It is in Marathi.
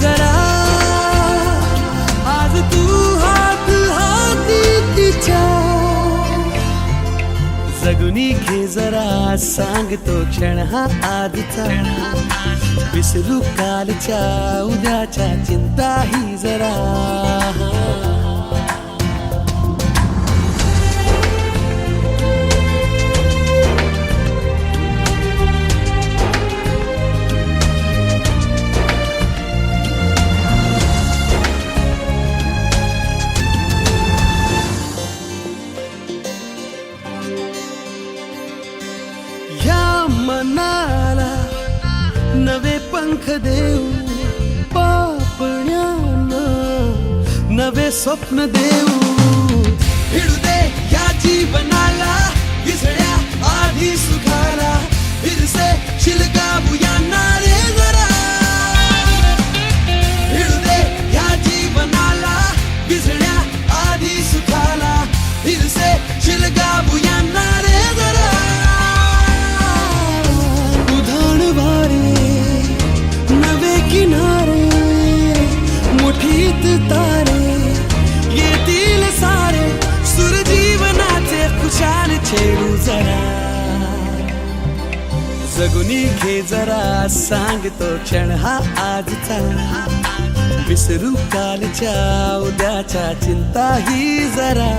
जरा. आज तू हात हाती तिच्या. जगुनी घे जरा सांगतो क्षण हा आजचा. विसरू कालच्या उद्याच्या चिंता ही नवे पंख देऊ पापण्यानं नवे स्वप्न देऊ. भिडू दे या जीवनाला विसळ्या आधी सुखाला फिरसे शिलगाबू यांना रे जरा. भिडू दे या जीवनाला विसळ्या आधी सुखाला फिरसे शिलगाबू खुशाल जरा. जगुनी घे जरा सांगतो क्षण हा आजचा. विसरू कालच्या उद्याच्या चिंता ही जरा.